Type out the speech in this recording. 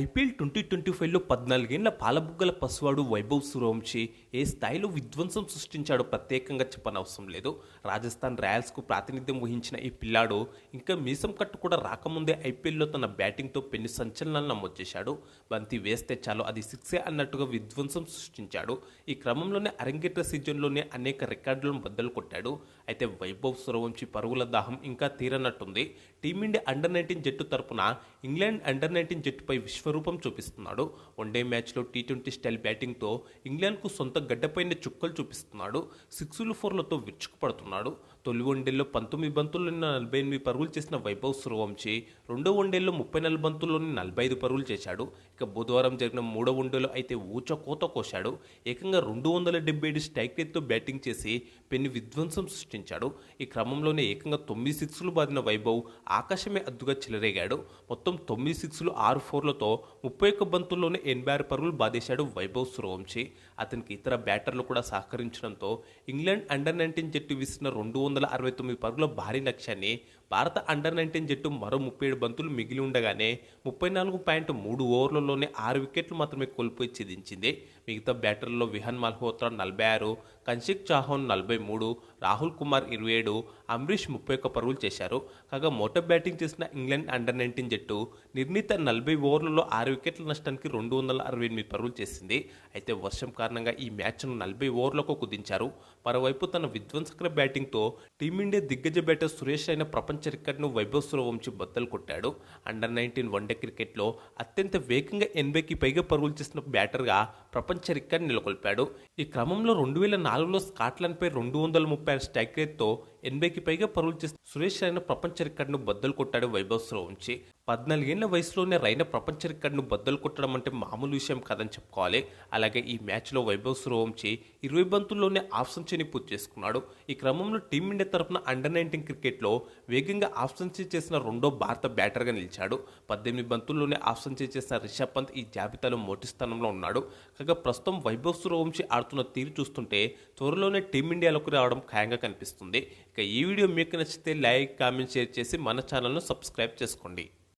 IPL twenty twenty ఫైవ్లో పద్నాలుగేళ్ళ పాలబుగ్గల పసువాడు వైభవ్ సూర్యవంశీ ఏ స్థాయిలో విధ్వంసం సృష్టించాడో ప్రత్యేకంగా చెప్పనవసరం లేదు. రాజస్థాన్ రాయల్స్కు ప్రాతినిధ్యం వహించిన ఈ పిల్లాడు ఇంకా మీసం కట్టు కూడా రాకముందే ఐపీఎల్లో తన బ్యాటింగ్తో పెను సంచలనాలు నమోదు చేశాడు. బంతి వేస్తే చాలు అది సిక్సే అన్నట్టుగా విధ్వంసం సృష్టించాడు. ఈ క్రమంలోనే అరంగేట్ర సీజన్లోనే అనేక రికార్డులను బద్దలు కొట్టాడు. అయితే వైభవ్ సూర్యవంశీ పరుగుల దాహం ఇంకా తీరనట్టుంది. టీమిండియా అండర్ నైన్టీన్ జట్టు తరపున ఇంగ్లాండ్ అండర్ నైన్టీన్ జట్టుపై స్వరూపం చూపిస్తున్నాడు. వన్డే మ్యాచ్లో టీ ట్వంటీ స్టైల్ బ్యాటింగ్తో ఇంగ్లాండ్కు సొంత గడ్డపైన చుక్కలు చూపిస్తున్నాడు. సిక్స్లు ఫోర్లతో విరుచుకుపడుతున్నాడు. తొలి వన్డేల్లో పంతొమ్మిది బంతుల్లోని నలభై ఎనిమిది పరుగులు చేసిన వైభవ్ సూర్యవంశీ రెండో వన్డేల్లో ముప్పై నాలుగు బంతుల్లోని నలభై ఐదు పరుగులు చేశాడు. ఇక బుధవారం జరిగిన మూడో వన్డేలో అయితే ఊచ కోత కోశాడు. ఏకంగా రెండు వందల డెబ్బై ఏడు స్ట్రైక్ రేట్తో బ్యాటింగ్ చేసి పెను విధ్వంసం సృష్టించాడు. ఈ క్రమంలోనే ఏకంగా తొమ్మిది సిక్స్లు బాదిన వైభవ్ ఆకాశమే అద్దుగా చెలరేగాడు. మొత్తం తొమ్మిది సిక్స్లు ఆరు ఫోర్లతో ముప్పై ఒక్క బంతుల్లోనే ఎనభై ఆరు పరుగులు బాధేశాడు వైభవ్ సూర్యవంశీ అతనికి ఇతర బ్యాటర్లు కూడా సహకరించడంతో ఇంగ్లాండ్ అండర్ నైన్టీన్ జట్టు విసిన రెండు వందల అరవై తొమ్మిది పరుగుల భారీ లక్ష్యాన్ని భారత అండర్ నైన్టీన్ జట్టు మరో ముప్పై ఏడు బంతులు మిగిలి ఉండగానే ముప్పై నాలుగు పాయింట్ మూడు ఓవర్లలోనే ఆరు వికెట్లు మాత్రమే కోల్పోయి ఛేదించింది. మిగతా బ్యాటర్లలో విహన్ మల్హోత్రా నలభై ఆరు కన్షిక్ చాహోన్ నలభై మూడు రాహుల్ కుమార్ ఇరవై ఏడు అంబరీష్ ముప్పై ఒక్క పరుగులు చేశారు. కాగా మోటార్ బ్యాటింగ్ చేసిన ఇంగ్లాండ్ అండర్ నైన్టీన్ జట్టు నిర్ణీత నలభై ఓవర్లలో ఆరు వికెట్ల నష్టానికి రెండు వందల అరవై ఎనిమిది పరుగులు చేసింది. అయితే వర్షం కారణంగా ఈ మ్యాచ్ను నలభై ఓవర్లకు కుదించారు. మరోవైపు తన విధ్వంసకర బ్యాటింగ్తో టీమిండియా దిగ్గజ బ్యాటర్ సురేష్ అయిన ప్రపంచ రికార్డును వైభవ్ సూర్యవంశీ బద్దలు కొట్టాడు. అండర్ నైన్టీన్ వన్డే క్రికెట్లో అత్యంత వేగంగా ఎనభైకి పైగా పరుగులు చేసిన బ్యాటర్గా ప్రపంచ రికార్డు నెలకొల్పాడు. ఈ క్రమంలో రెండు వేల నాలుగులో స్కాట్లాండ్పై రెండు వందల ముప్పై ఆరు స్ట్రైక్ రేట్తో ఎనభైకి పైగా పరుగులు చేసిన సురేష్ రైనా ప్రపంచ రికార్డును బద్దలు కొట్టాడు వైభవ్ ఉంచి పద్నాలుగేళ్ళ వయసులోనే రైనా ప్రపంచ రికార్డును బద్దలు కొట్టడం అంటే మామూలు విషయం కాదని చెప్పుకోవాలి. అలాగే ఈ మ్యాచ్లో వైభవ్ ఉంచి ఇరవై బంతుల్లోనే ఆఫ్ సెంచరీని పూర్తి చేసుకున్నాడు. ఈ క్రమంలో టీమిండియా తరఫున అండర్ నైన్టీన్ క్రికెట్లో వేగంగా ఆఫ్ సెంచరీ చేసిన రెండో భారత బ్యాటర్గా నిలిచాడు. పద్దెనిమిది బంతుల్లోనే ఆఫ్ సెంచరీ చేసిన రిషబ్ పంత్ ఈ జాబితాలో మొదటి స్థానంలో ఉన్నాడు. కాగా ప్రస్తుతం వైభవ్ సూర్యవంశీ ఆడుతున్న తీరు చూస్తుంటే త్వరలోనే టీమిండియాలోకి రావడం ఖాయంగా కనిపిస్తుంది. ఇక ఈ వీడియో మీకు నచ్చితే లైక్ కామెంట్ షేర్ చేసి మన ఛానల్ను సబ్స్క్రైబ్ చేసుకోండి.